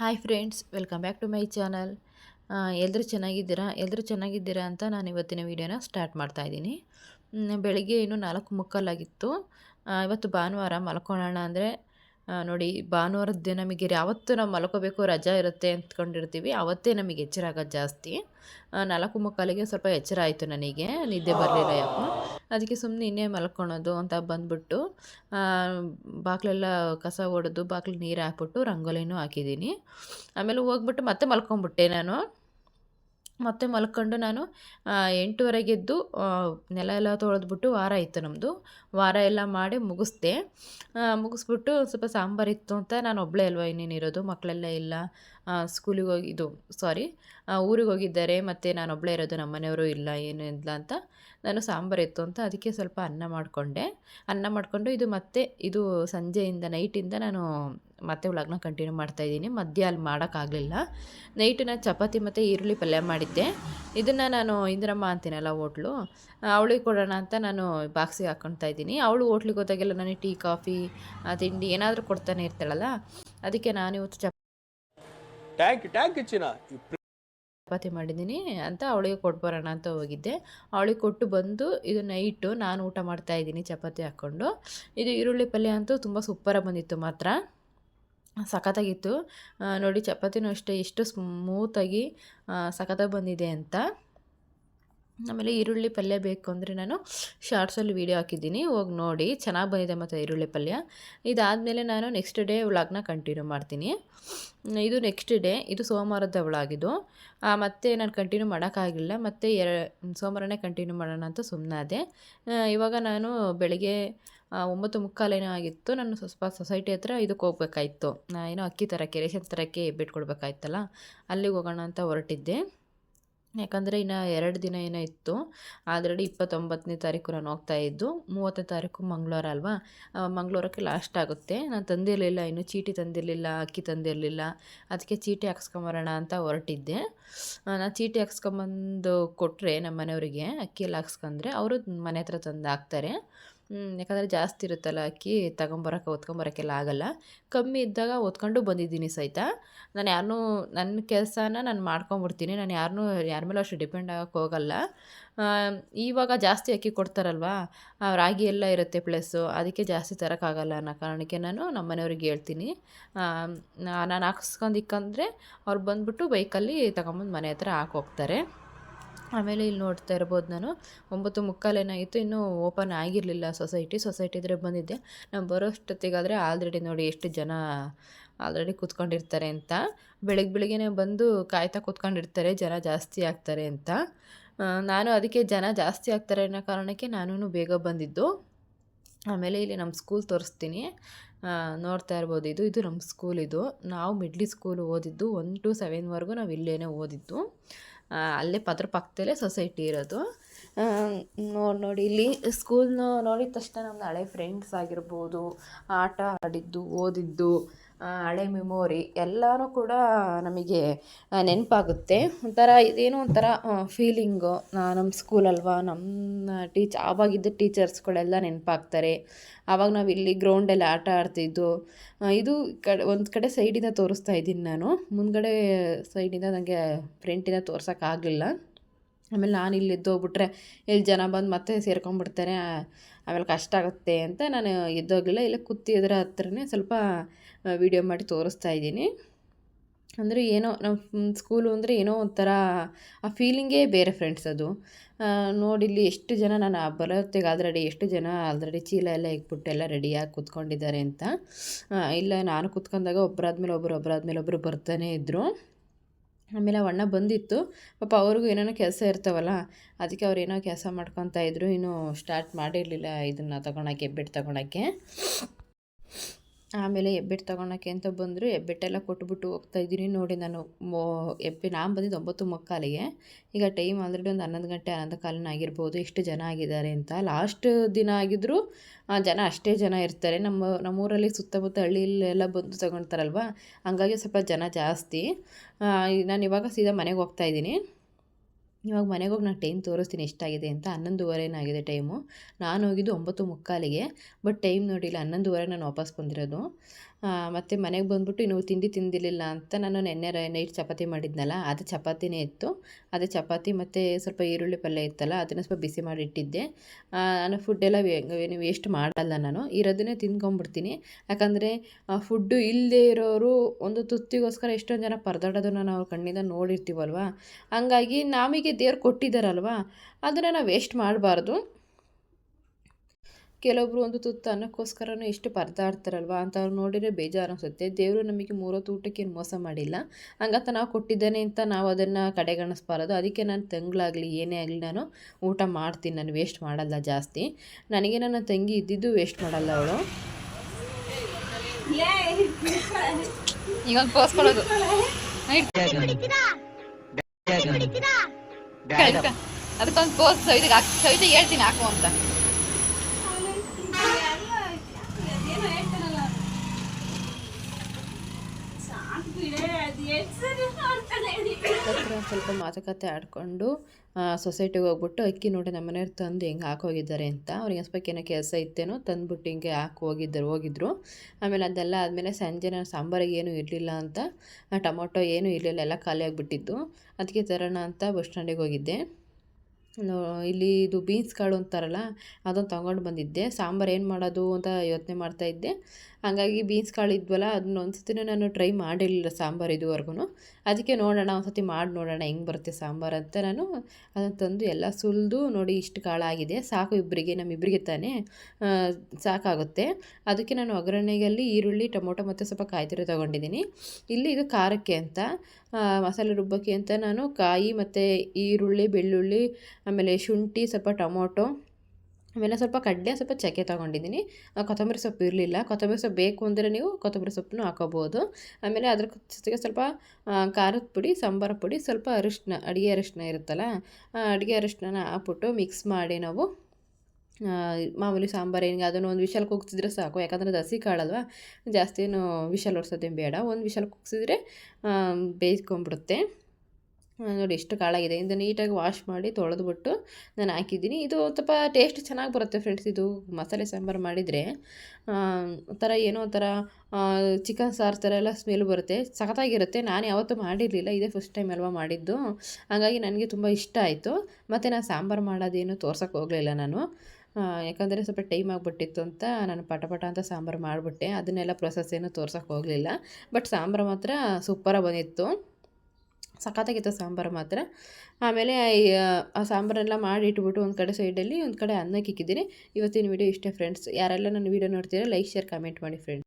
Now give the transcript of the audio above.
Hi friends, welcome back to my channel. ಎಲ್ಲರೂ ಚೆನ್ನಾಗಿದ್ದೀರಾ? ಎಲ್ಲರೂ ಚೆನ್ನಾಗಿದ್ದೀರಾ ಅಂತ ನಾನು ಇವತ್ತಿನ ವೀಡಿಯೋನ ಸ್ಟಾರ್ಟ್ ಮಾಡ್ತಾ ಇದ್ದೀನಿ. ಬೆಳಿಗ್ಗೆ ಇನ್ನು ನಾಲ್ಕು ಮುಕ್ಕಾಲಾಗಿತ್ತು. ಇವತ್ತು ಭಾನುವಾರ ಮಲ್ಕೊಳ್ಳೋಣ ಅಂದರೆ ನೋಡಿ, ಭಾನುವಾರದ ದಿನ ನಮಗೆ ಯಾವತ್ತು ನಾವು ಮಲ್ಕೋಬೇಕು, ರಜಾ ಇರುತ್ತೆ ಅಂದ್ಕೊಂಡಿರ್ತೀವಿ ಅವತ್ತೇ ನಮಗೆ ಎಚ್ಚರ ಆಗೋದು ಜಾಸ್ತಿ. ನಾಲ್ಕು ಮುಕ್ಕಾಲಿಗೆ ಸ್ವಲ್ಪ ಎಚ್ಚರ ಆಯಿತು ನನಗೆ, ನಿದ್ದೆ ಬರಲಿಲ್ಲ ಯಾಕೋ. ಅದಕ್ಕೆ ಸುಮ್ಮನೆ ಇನ್ನೇ ಮಲ್ಕೊಳೋದು ಅಂತ ಬಂದ್ಬಿಟ್ಟು ಆ, ಬಾಗಿಲೆಲ್ಲ ಕಸ ಹೊಡೆದು ಬಾಗಿಲು ನೀರು ಹಾಕ್ಬಿಟ್ಟು ರಂಗೋಲಿನೂ ಹಾಕಿದ್ದೀನಿ. ಆಮೇಲೆ ಹೋಗ್ಬಿಟ್ಟು ಮತ್ತೆ ಮಲ್ಕೊಂಬಿಟ್ಟೆ ನಾನು. ಮತ್ತೆ ಮಲ್ಕೊಂಡು ನಾನು ಎಂಟುವರೆಗೆ ಎದ್ದು ನೆಲ ಎಲ್ಲ ತೊಳೆದ್ಬಿಟ್ಟು ವಾರ ಇತ್ತು ನಮ್ಮದು ವಾರ ಎಲ್ಲ ಮಾಡಿ ಮುಗಿಸ್ದೆ. ಮುಗಿಸ್ಬಿಟ್ಟು ಸ್ವಲ್ಪ ಸಾಂಬಾರಿತ್ತು ಅಂತ ನಾನು ಒಬ್ಬಳೇ ಅಲ್ವಾ ಇನ್ನೇನಿರೋದು ಮಕ್ಕಳೆಲ್ಲ ಇಲ್ಲ. ಸ್ಕೂಲಿಗೆ ಹೋಗಿ, ಇದು ಸಾರಿ ಊರಿಗೆ ಹೋಗಿದ್ದಾರೆ, ಮತ್ತು ನಾನು ಒಬ್ಬಳೇ ಇರೋದು, ನಮ್ಮ ಮನೆಯವರು ಇಲ್ಲ, ಏನು ಇಲ್ಲ ಅಂತ ನಾನು ಸಾಂಬಾರಿತ್ತು ಅಂತ ಅದಕ್ಕೆ ಸ್ವಲ್ಪ ಅನ್ನ ಮಾಡಿಕೊಂಡೆ. ಅನ್ನ ಮಾಡಿಕೊಂಡು ಇದು ಮತ್ತೆ, ಇದು ಸಂಜೆಯಿಂದ ನೈಟಿಂದ ನಾನು ಮತ್ತೆ ಲಗ್ನ ಕಂಟಿನ್ಯೂ ಮಾಡ್ತಾ ಇದ್ದೀನಿ. ಮಧ್ಯ ಅಲ್ಲಿ ಮಾಡೋಕ್ಕಾಗಲಿಲ್ಲ. ನೈಟ್ ನಾನು ಚಪಾತಿ ಮತ್ತು ಈರುಳ್ಳಿ ಪಲ್ಯ ಮಾಡಿದ್ದೆ. ಇದನ್ನು ನಾನು ಇಂದ್ರಮ್ಮ ಅಂತೀನಲ್ಲ ಹೋಟ್ಲು ಅವಳಿಗೆ ಕೊಡೋಣ ಅಂತ ನಾನು ಬಾಕ್ಸಿಗೆ ಹಾಕ್ಕೊಳ್ತಾ ಇದ್ದೀನಿ. ಅವಳು ಹೋಟ್ಲಿಗೆ ಹೋದಾಗೆಲ್ಲ ನನಗೆ ಟೀ ಕಾಫಿ ತಿಂಡಿ ಏನಾದರೂ ಕೊಡ್ತಾನೆ ಇರ್ತಾಳಲ್ಲ ಅದಕ್ಕೆ ನಾನು ಇವತ್ತು ಚಪಾತಿ ಚಪಾತಿ ಮಾಡಿದ್ದೀನಿ ಅಂತ ಅವಳಿಗೆ ಕೊಟ್ಬರೋಣ ಅಂತ ಹೋಗಿದ್ದೆ. ಅವಳಿಗೆ ಕೊಟ್ಟು ಬಂದು ಇದು ನೈಟು ನಾನು ಊಟ ಮಾಡ್ತಾ ಇದ್ದೀನಿ ಚಪಾತಿ ಹಾಕ್ಕೊಂಡು ಇದು ಈರುಳ್ಳಿ ಪಲ್ಯ ಅಂತೂ ತುಂಬ ಸೂಪರಾಗಿ ಬಂದಿತ್ತು ಮಾತ್ರ. ಸಖತ್ತಾಗಿತ್ತು. ನೋಡಿ ಚಪಾತಿನೂ ಅಷ್ಟೇ ಎಷ್ಟು ಸ್ಮೂತಾಗಿ ಸಖತ್ತಾಗಿ ಬಂದಿದೆ ಅಂತ. ಆಮೇಲೆ ಈರುಳ್ಳಿ ಪಲ್ಯ ಬೇಕು ಅಂದರೆ ನಾನು ಶಾರ್ಟ್ಸಲ್ಲಿ ವೀಡಿಯೋ ಹಾಕಿದ್ದೀನಿ. ಹೋಗಿ ನೋಡಿ, ಚೆನ್ನಾಗಿ ಬಂದಿದೆ ಮತ್ತು ಈರುಳ್ಳಿ ಪಲ್ಯ. ಇದಾದಮೇಲೆ ನಾನು ನೆಕ್ಸ್ಟ್ ಡೇ ವ್ಲಾಗ್ನ ಕಂಟಿನ್ಯೂ ಮಾಡ್ತೀನಿ. ಇದು ನೆಕ್ಸ್ಟ್ ಡೇ ಇದು ಸೋಮವಾರದ ವ್ಲಾಗಿದು ಮತ್ತು ನಾನು ಕಂಟಿನ್ಯೂ ಮಾಡೋಕ್ಕಾಗಿಲ್ಲ ಮತ್ತು ಎರ, ಸೋಮವಾರನೇ ಕಂಟಿನ್ಯೂ ಮಾಡೋಣ ಅಂತ ಸುಮ್ಮನಾದೆ ಇವಾಗ ನಾನು ಬೆಳಿಗ್ಗೆ ಒಂಬತ್ತು ಮುಕ್ಕಾಲೇನೋ ಆಗಿತ್ತು. ನಾನು ಸ್ವಲ್ಪ ಸೊಸೈಟಿ ಹತ್ರ ಇದಕ್ಕೆ ಹೋಗ್ಬೇಕಾಯ್ತು. ನಾ ಏನೋ ಅಕ್ಕಿ ತರೋಕ್ಕೆ, ರೇಷನ್ ತರೋಕ್ಕೆ ಬಿಟ್ಟು ಕೊಡಬೇಕಾಯ್ತಲ್ಲ ಅಲ್ಲಿಗೆ ಹೋಗೋಣ ಅಂತ ಹೊರಟಿದ್ದೆ. ಯಾಕಂದರೆ ಇನ್ನು ಎರಡು ದಿನ ಏನೋ ಇತ್ತು. ಆಲ್ರೆಡಿ ಇಪ್ಪತ್ತೊಂಬತ್ತನೇ ತಾರೀಕು ನಾನು ಹೋಗ್ತಾ ಇದ್ದು, ಮೂವತ್ತನೇ ತಾರೀಕು ಮಂಗಳವಾರ ಅಲ್ವಾ? ಮಂಗಳವಾರಕ್ಕೆ ಲಾಸ್ಟ್ ಆಗುತ್ತೆ. ನಾನು ತಂದಿರಲಿಲ್ಲ, ಇನ್ನೂ ಚೀಟಿ ತಂದಿರಲಿಲ್ಲ, ಅಕ್ಕಿ ತಂದಿರಲಿಲ್ಲ. ಅದಕ್ಕೆ ಚೀಟಿ ಹಾಕ್ಸ್ಕೊಂಬರೋಣ ಅಂತ ಹೊರಟಿದ್ದೆ. ನಾನು ಚೀಟಿ ಹಾಕ್ಸ್ಕೊಂಬಂದು ಕೊಟ್ಟರೆ ನಮ್ಮ ಮನೆಯವರಿಗೆ ಅಕ್ಕಿ ಎಲ್ಲ ಹಾಕ್ಸ್ಕೊಂಡ್ರೆ ಅವರು ಮನೆ ಹತ್ರ ತಂದು ಹಾಕ್ತಾರೆ. ಯಾಕಂದರೆ ಜಾಸ್ತಿ ಇರುತ್ತಲ್ಲ ಅಕ್ಕಿ, ತಗೊಂಬರೋಕೆ ಹೊತ್ಕೊಂಬರೋಕ್ಕೆಲ್ಲ ಆಗಲ್ಲ. ಕಮ್ಮಿ ಇದ್ದಾಗ ಹೊತ್ಕೊಂಡು ಬಂದಿದ್ದೀನಿ ಸಹಿತ ನಾನು ಯಾರನ್ನೂ ನನ್ನ ಕೆಲಸನ ನಾನು ಮಾಡ್ಕೊಂಬಿಡ್ತೀನಿ. ನಾನು ಯಾರನ್ನೂ ಯಾರ ಮೇಲೂ ಅಷ್ಟು ಡಿಪೆಂಡ್ ಆಗೋಕೆ ಹೋಗಲ್ಲ. ಇವಾಗ ಜಾಸ್ತಿ ಅಕ್ಕಿ ಕೊಡ್ತಾರಲ್ವಾ? ರಾಗಿ ಎಲ್ಲ ಇರುತ್ತೆ ಪ್ಲಸ್ಸು. ಅದಕ್ಕೆ ಜಾಸ್ತಿ ತರೋಕ್ಕಾಗಲ್ಲ ಅನ್ನೋ ಕಾರಣಕ್ಕೆ ನಾನು ನಮ್ಮ ಮನೆಯವ್ರಿಗೆ ಹೇಳ್ತೀನಿ ನಾನು ಹಾಕ್ಸ್ಕೊಂಡಿಕ್ಕಂದರೆ ಅವ್ರು ಬಂದ್ಬಿಟ್ಟು ಬೈಕಲ್ಲಿ ತಗೊಂಬಂದು ಮನೆ ಹತ್ರ ಹಾಕೋಗ್ತಾರೆ ಆಮೇಲೆ ಇಲ್ಲಿ ನೋಡ್ತಾ ಇರ್ಬೋದು ನಾನು. ಒಂಬತ್ತು ಮುಕ್ಕಾಲು ಏನಾಗಿತ್ತು ಇನ್ನೂ ಓಪನ್ ಆಗಿರಲಿಲ್ಲ ಸೊಸೈಟಿ. ಸೊಸೈಟಿ ಇದ್ರೆ ಬಂದಿದ್ದೆ. ನಾನು ಬರೋಷ್ಟೊತ್ತಿಗಾದರೆ ಆಲ್ರೆಡಿ ನೋಡಿ ಎಷ್ಟು ಜನ ಆಲ್ರೆಡಿ ಕೂತ್ಕೊಂಡಿರ್ತಾರೆ ಅಂತ. ಬೆಳಗ್ಗೆ ಬೆಳಿಗ್ಗೆ ಬಂದು ಕಾಯ್ತಾ ಕೂತ್ಕೊಂಡಿರ್ತಾರೆ. ಜನ ಜಾಸ್ತಿ ಆಗ್ತಾರೆ ಅಂತ. ನಾನು ಅದಕ್ಕೆ ಜನ ಜಾಸ್ತಿ ಆಗ್ತಾರೆ ಅನ್ನೋ ಕಾರಣಕ್ಕೆ ನಾನು ಬೇಗ ಬಂದಿದ್ದು. ಆಮೇಲೆ ಇಲ್ಲಿ ನಮ್ಮ ಸ್ಕೂಲ್ ತೋರಿಸ್ತೀನಿ. ನೋಡ್ತಾ ಇರ್ಬೋದು. ಇದು ಇದು ನಮ್ಮ ಸ್ಕೂಲ್ ಇದು. ನಾವು ಮಿಡ್ಲಿ ಸ್ಕೂಲ್ ಓದಿದ್ದು ಒನ್ ಟು ಸೆವೆನ್ವರೆಗೂ ನಾವು ಇಲ್ಲೇ ಓದಿದ್ದು. ಅಲ್ಲೇ ಪದ್ರ ಪಕ್ಕದಲ್ಲೇ ಸೊಸೈಟಿ ಇರೋದು. ನೋಡಿ ನೋಡಿ, ಇಲ್ಲಿ ಸ್ಕೂಲ್ನ ನೋಡಿದ ತಕ್ಷಣ ನಮ್ದು ಹಳೆ ಫ್ರೆಂಡ್ಸ್ ಆಗಿರ್ಬೋದು, ಆಟ ಆಡಿದ್ದು, ಓದಿದ್ದು ಹಳೆ ಮೆಮೊರಿ ಎಲ್ಲನೂ ಕೂಡ ನಮಗೆ ನೆನಪಾಗುತ್ತೆ. ಒಂಥರ ಇದೇನೋ ಒಂಥರ ಫೀಲಿಂಗು ನಮ್ಮ ಸ್ಕೂಲ್ ಅಲ್ವಾ ನಮ್ಮ ಟೀಚ್ ಆವಾಗಿದ್ದ ಟೀಚರ್ಸ್ಗಳೆಲ್ಲ ನೆನಪಾಗ್ತಾರೆ. ಆವಾಗ ನಾವು ಇಲ್ಲಿ ಗ್ರೌಂಡಲ್ಲಿ ಆಟ ಆಡ್ತಿದ್ದು. ಇದು ಕಡೆ, ಒಂದು ಕಡೆ ಸೈಡಿಂದ ತೋರಿಸ್ತಾ ಇದ್ದೀನಿ ನಾನು. ಮುಂದ್ಗಡೆ ಸೈಡಿಂದ ನನಗೆ ಫ್ರಂಟಿಂದ ತೋರ್ಸೋಕ್ಕಾಗಲಿಲ್ಲ ಆಮೇಲೆ ನಾನು ಇಲ್ಲಿ ಎದ್ದೋಗ್ಬಿಟ್ರೆ ಇಲ್ಲಿ ಜನ ಬಂದು ಮತ್ತೆ ಸೇರ್ಕೊಂಡ್ಬಿಡ್ತಾರೆ. ಆಮೇಲೆ ಕಷ್ಟ ಆಗುತ್ತೆ ಅಂತ ನಾನು ಎದ್ದೋಗಲಿಲ್ಲ ಇಲ್ಲ ಕೂತಿದ್ರ ಹತ್ರನೇ ಸ್ವಲ್ಪ ವಿಡಿಯೋ ಮಾಡಿ ತೋರಿಸ್ತಾ ಇದ್ದೀನಿ. ಅಂದರೆ ಏನೋ ನಮ್ಮ ಸ್ಕೂಲು ಅಂದರೆ ಏನೋ ಒಂಥರ, ಆ ಫೀಲಿಂಗೇ ಬೇರೆ ಫ್ರೆಂಡ್ಸ್ ಅದು. ನೋಡಿ ಇಲ್ಲಿ ಎಷ್ಟು ಜನ ನಾನು ಬರೋತ್ತಿಗೆ ಆಲ್ರೆಡಿ ಎಷ್ಟು ಜನ ಆಲ್ರೆಡಿ ಚೀಲ ಎಲ್ಲ ಇಕ್ಬಿಟ್ಟು ಎಲ್ಲ ರೆಡಿಯಾಗಿ ಕೂತ್ಕೊಂಡಿದ್ದಾರೆ ಅಂತ. ಇಲ್ಲ ನಾನು ಕೂತ್ಕೊಂಡಾಗ ಒಬ್ಬರಾದ್ಮೇಲೆ ಒಬ್ಬರು ಒಬ್ಬರಾದ್ಮೇಲೆ ಒಬ್ಬರು ಬರ್ತಾನೆ ಇದ್ದರು ಆಮೇಲೆ ಆ ಅಣ್ಣ ಬಂದಿತ್ತು. ಪಾಪ ಅವ್ರಿಗೂ ಏನೇನೋ ಕೆಲಸ ಇರ್ತಾವಲ್ಲ, ಅದಕ್ಕೆ ಅವ್ರು ಏನೋ ಕೆಲಸ ಮಾಡ್ಕೊತಾ ಇದ್ರು. ಇನ್ನೂ ಸ್ಟಾರ್ಟ್ ಮಾಡಿರಲಿಲ್ಲ ಇದನ್ನು ತಗೊಳಕ್ಕೆ ಬಿಟ್ಟು ತಗೊಳಕ್ಕೆ. ಆಮೇಲೆ ಹೆಬ್ಬೆಟ್ಟು ತೊಗೊಳಕ್ಕೆ ಅಂತ ಬಂದರು. ಹೆಬ್ಬೆಟ್ಟೆಲ್ಲ ಕೊಟ್ಬಿಟ್ಟು ಹೋಗ್ತಾ ಇದ್ದೀನಿ. ನೋಡಿ ನಾನು ಮೋ, ಎಬ್ಬಿ, ನಾನು ಬಂದಿದ್ದು ಒಂಬತ್ತು ಮುಕ್ಕಾಲಿಗೆ. ಈಗ ಟೈಮ್ ಆಲ್ರೆಡಿ ಒಂದು ಹನ್ನೊಂದು ಗಂಟೆ, ಹನ್ನೊಂದು ಕಾಲನ ಆಗಿರ್ಬೋದು. ಎಷ್ಟು ಜನ ಆಗಿದ್ದಾರೆ ಅಂತ. ಲಾಸ್ಟ್ ದಿನ ಆಗಿದ್ದರೂ ಜನ ಅಷ್ಟೇ ಜನ ಇರ್ತಾರೆ. ನಮ್ಮ, ನಮ್ಮೂರಲ್ಲಿ ಸುತ್ತಮುತ್ತ ಹಳ್ಳಿಯಲ್ಲೆಲ್ಲ ಬಂದು ತಗೊಳ್ತಾರಲ್ವ ಹಂಗಾಗಿ ಸ್ವಲ್ಪ ಜನ ಜಾಸ್ತಿ. ನಾನು ಇವಾಗ ಸೀದಾ ಮನೆಗೆ ಹೋಗ್ತಾ ಇದ್ದೀನಿ. ಇವಾಗ ಮನೆಗೆ ಹೋಗಿ ನಾನು ಟೈಮ್ ತೋರಿಸ್ತೀನಿ ಎಷ್ಟಾಗಿದೆ ಅಂತ ಹನ್ನೊಂದುವರೆನಾಗಿದೆ ಟೈಮು ನಾನು ಹೋಗಿದ್ದು ಒಂಬತ್ತು ಮುಕ್ಕಾಲಿಗೆ ಬಟ್ ಟೈಮ್ ನೋಡಿಲ್ಲ ಹನ್ನೊಂದುವರೆ ನಾನು ವಾಪಸ್ ಬಂದಿರೋದು. ಮತ್ತು ಮನೆಗೆ ಬಂದ್ಬಿಟ್ಟು ಇನ್ನೂ ತಿಂಡಿ ತಿಂದಿರಲಿಲ್ಲ ಅಂತ ನಾನು ನೆನ್ನೆ ನೈಟ್ ಚಪಾತಿ ಮಾಡಿದ್ನಲ್ಲ, ಅದು ಚಪಾತಿನೇ ಇತ್ತು. ಅದೇ ಚಪಾತಿ ಮತ್ತು ಸ್ವಲ್ಪ ಈರುಳ್ಳಿ ಪಲ್ಯ ಇತ್ತಲ್ಲ, ಅದನ್ನು ಸ್ವಲ್ಪ ಬಿಸಿ ಮಾಡಿ ಇಟ್ಟಿದ್ದೆ. ನಾನು ಫುಡ್ಡೆಲ್ಲ ಏನು ವೇಸ್ಟ್ ಮಾಡಲ್ಲ ನಾನು, ಇರೋದನ್ನೇ ತಿಂದ್ಕೊಂಬಿಡ್ತೀನಿ. ಯಾಕಂದರೆ ಫುಡ್ಡು ಇಲ್ಲದೆ ಇರೋರು ಒಂದು ತುತ್ತಿಗೋಸ್ಕರ ಎಷ್ಟೊಂದು ಜನ ಪರದಾಡೋದನ್ನ ನಾವು ಕಣ್ಣಿಂದ ನೋಡಿರ್ತೀವಲ್ವ? ಹಂಗಾಗಿ ನಮಗೆ ದೇವ್ರು ಕೊಟ್ಟಿದ್ದಾರಲ್ವ ಅದನ್ನು ನಾವು ವೇಸ್ಟ್ ಮಾಡಬಾರ್ದು. ಕೆಲವೊಬ್ರು ಒಂದು ತುತ್ತು ಅನ್ನಕ್ಕೋಸ್ಕರನೂ ಎಷ್ಟು ಪರದಾಡ್ತಾರಲ್ವ ಅವ್ರು ನೋಡಿದರೆ ಬೇಜಾರು ಅನಿಸುತ್ತೆ ದೇವರು ನಮಗೆ ಮೂರೊತ್ತು ಊಟಕ್ಕೆ ಮೋಸ ಮಾಡಿಲ್ಲ. ಹಂಗಂತ ನಾವು ಕೊಟ್ಟಿದ್ದೇನೆ ಅಂತ ನಾವು ಅದನ್ನು ಕಡೆಗಣಿಸ್ಬಾರದು. ಅದಕ್ಕೆ ನಾನು ತಂಗ್ಳಾಗಲಿ ಏನೇ ಆಗಲಿ ನಾನು ಊಟ ಮಾಡ್ತೀನಿ. ನಾನು ವೇಸ್ಟ್ ಮಾಡಲ್ಲ ಜಾಸ್ತಿ. ನನಗೆ ನನ್ನ ತಂಗಿ ಇದ್ದಿದ್ದು ವೇಸ್ಟ್ ಮಾಡಲ್ಲ ಅವಳು. ಅದಕ್ಕೊಂದು ಪೋಸ್ ಸವಿತಿಗೆ ಹಾಕಿ ಸವಿತಿಗೆ ಹೇಳ್ತೀನಿ ಹಾಕು ಅಂತ. ಹತ್ರ ಸ್ವಲ್ಪ ಮಾತುಕತೆ ಆಡಿಕೊಂಡು ಸೊಸೈಟಿಗೆ ಹೋಗ್ಬಿಟ್ಟು ಅಕ್ಕಿ ನೋಡಿ ನಮ್ಮ ಮನೆಯವ್ರು ತಂದು ಹಾಕಿ ಹಾಕೋಗಿದ್ದಾರೆ ಅಂತ. ಅವ್ರಿಗೆ ಸ್ವಲ್ಪ ಏನೋ ಕೆಲಸ ಇತ್ತೇನೋ ತಂದುಬಿಟ್ಟು ಹಿಂಗೆ ಹಾಕಿ ಹೋಗಿದ್ದರು, ಹೋಗಿದ್ರು. ಆಮೇಲೆ ಅದೆಲ್ಲ ಆದಮೇಲೆ ಸಂಜೆ ನಾನು ಸಾಂಬಾರಿಗೆ ಏನೂ ಇರಲಿಲ್ಲ ಅಂತ ಟೊಮೊಟೊ ಏನೂ ಇರಲಿಲ್ಲ, ಎಲ್ಲ ಖಾಲಿ ಆಗಿಬಿಟ್ಟಿದ್ದು ಅದಕ್ಕೆ ತರೋಣ ಅಂತ ಬಸ್ ಸ್ಟ್ಯಾಂಡಿಗೆ ಹೋಗಿದ್ದೆ. ಇಲ್ಲಿ ಇದು ಬೀನ್ಸ್ ಕಾಳು ಅಂತಾರಲ್ಲ ಅದನ್ನು ತೊಗೊಂಡು ಬಂದಿದ್ದೆ. ಸಾಂಬಾರು ಏನು ಮಾಡೋದು ಅಂತ ಯೋಚನೆ ಮಾಡ್ತಾಯಿದ್ದೆ ಹಾಗಾಗಿ ಬೀನ್ಸ್ ಕಾಳು ಇದ್ವಲ್ಲ, ಅದನ್ನ ಒಂದು ನಾನು ಟ್ರೈ ಮಾಡಿರಲಿಲ್ಲ ಸಾಂಬಾರು ಇದುವರೆಗೂ ಅದಕ್ಕೆ ನೋಡೋಣ ಒಂದು ಸತಿ ಮಾಡಿ ನೋಡೋಣ ಹೆಂಗೆ ಬರುತ್ತೆ ಸಾಂಬಾರು ಅಂತ ನಾನು ಅದನ್ನು ತಂದು ಎಲ್ಲ ಸುಲಿದು ನೋಡಿ ಇಷ್ಟು ಕಾಳಾಗಿದೆ ಸಾಕು ಇಬ್ಬರಿಗೆ ನಮ್ಮಿಬ್ಬರಿಗೆ ತಾನೇ ಸಾಕಾಗುತ್ತೆ. ಅದಕ್ಕೆ ನಾನು ಒಗ್ಗರಣೆಗಲ್ಲಿ ಈರುಳ್ಳಿ, ಟೊಮೊಟೊ ಮತ್ತು ಸ್ವಲ್ಪ ಕಾಯ್ತಿರೋ ತುರಿ ತೊಗೊಂಡಿದ್ದೀನಿ. ಇಲ್ಲಿ ಇದು ಖಾರಕ್ಕೆ ಅಂತ ಮಸಾಲೆ ರುಬ್ಬಕ್ಕೆ ಅಂತ ನಾನು ಕಾಯಿ ಮತ್ತು ಈರುಳ್ಳಿ, ಬೆಳ್ಳುಳ್ಳಿ, ಆಮೇಲೆ ಶುಂಠಿ, ಸ್ವಲ್ಪ ಟೊಮೊಟೊ ಆಮೇಲೆ ಸ್ವಲ್ಪ ಕಡಲೆ, ಸ್ವಲ್ಪ ಚಕ್ಕೆ ತೊಗೊಂಡಿದ್ದೀನಿ. ಕೊತ್ತಂಬರಿ ಸೊಪ್ಪು ಇರಲಿಲ್ಲ. ಕೊತ್ತಂಬರಿ ಸೊಪ್ಪು ಬೇಕು ಅಂದರೆ ನೀವು ಕೊತ್ತಂಬರಿ ಸೊಪ್ಪನ್ನು ಹಾಕೋಬೋದು. ಆಮೇಲೆ ಅದ್ರ ಜೊತೆಗೆ ಸ್ವಲ್ಪ ಖಾರದ ಪುಡಿ, ಸಾಂಬಾರು ಪುಡಿ, ಸ್ವಲ್ಪ ಅರಿಶಿನ ಅಡುಗೆ ಅರಿಶಿನ ಇರುತ್ತಲ್ಲ ಅಡುಗೆ ಅರಿಶಿನ ಹಾಕ್ಬಿಟ್ಟು ಮಿಕ್ಸ್ ಮಾಡಿ ನಾವು ಮಾಮೂಲಿ ಸಾಂಬಾರು ಏನಿಗೆ ಅದನ್ನು ಒಂದು ವಿಶಲ್ ಕುಗ್ಸಿದ್ರೆ ಸಾಕು. ಯಾಕಂದರೆ ಹಸಿ ಕಾಳಲ್ವ? ಜಾಸ್ತಿ ಏನು ವಿಶಲ್ ಹೊಡ್ಸೋದೇನು ಬೇಡ. ಒಂದು ವಿಶಲ್ ಕುಗ್ಸಿದ್ರೆ ಬೇಯಿಸ್ಕೊಂಬಿಡುತ್ತೆ ನೋಡಿ ಎಷ್ಟು ಕಾಳಾಗಿದೆ. ಇದು ನೀಟಾಗಿ ವಾಶ್ ಮಾಡಿ ತೊಳೆದ್ಬಿಟ್ಟು ನಾನು ಹಾಕಿದ್ದೀನಿ. ಇದು ಸ್ವಲ್ಪ ಟೇಸ್ಟ್ ಚೆನ್ನಾಗಿ ಬರುತ್ತೆ ಫ್ರೆಂಡ್ಸ್ ಇದು ಮಸಾಲೆ ಸಾಂಬಾರು ಮಾಡಿದರೆ ಒಂಥರ ಏನೋ ಒಂಥರ ಚಿಕನ್ ಸಾರು ಥರ ಎಲ್ಲ ಸ್ಮೆಲ್ ಬರುತ್ತೆ. ಸಖತ್ತಾಗಿರುತ್ತೆ. ನಾನು ಯಾವತ್ತೂ ಮಾಡಿರಲಿಲ್ಲ. ಇದೇ ಫಸ್ಟ್ ಟೈಮ್ ಅಲ್ವಾ ಮಾಡಿದ್ದು. ಹಾಗಾಗಿ ನನಗೆ ತುಂಬ ಇಷ್ಟ ಆಯಿತು. ಮತ್ತು ನಾನು ಸಾಂಬಾರು ಮಾಡೋದೇನು ತೋರ್ಸೋಕೆ ಹೋಗಲಿಲ್ಲ ನಾನು. ಯಾಕಂದರೆ ಸ್ವಲ್ಪ ಟೈಮ್ ಆಗಿಬಿಟ್ಟಿತ್ತು ಅಂತ ನಾನು ಪಟ ಪಟ ಅಂತ ಸಾಂಬಾರು ಮಾಡಿಬಿಟ್ಟೆ. ಅದನ್ನೆಲ್ಲ ಪ್ರೊಸೆಸ್ ಏನು ತೋರ್ಸೋಕೆ ಹೋಗಲಿಲ್ಲ. ಬಟ್ ಸಾಂಬಾರು ಮಾತ್ರ ಸೂಪರಾಗಿ ಬಂದಿತ್ತು. ಸಖತ್ತಾಗಿತ್ತು ಸಾಂಬಾರು ಮಾತ್ರ. ಆಮೇಲೆ ಆ ಸಾಂಬಾರೆಲ್ಲ ಮಾಡಿ ಇಟ್ಬಿಟ್ಟು ಒಂದು ಕಡೆ ಸೈಡಲ್ಲಿ ಒಂದು ಕಡೆ ಅನ್ನಕ್ಕೆ ಇಕ್ಕಿದ್ದೀನಿ. ಇವತ್ತಿನ ವಿಡಿಯೋ ಇಷ್ಟೇ ಫ್ರೆಂಡ್ಸ್ ಯಾರೆಲ್ಲ ನನ್ನ ವೀಡಿಯೋ ನೋಡ್ತೀರಾ ಲೈಕ್ ಶೇರ್ ಕಮೆಂಟ್ ಮಾಡಿ ಫ್ರೆಂಡ್ಸ್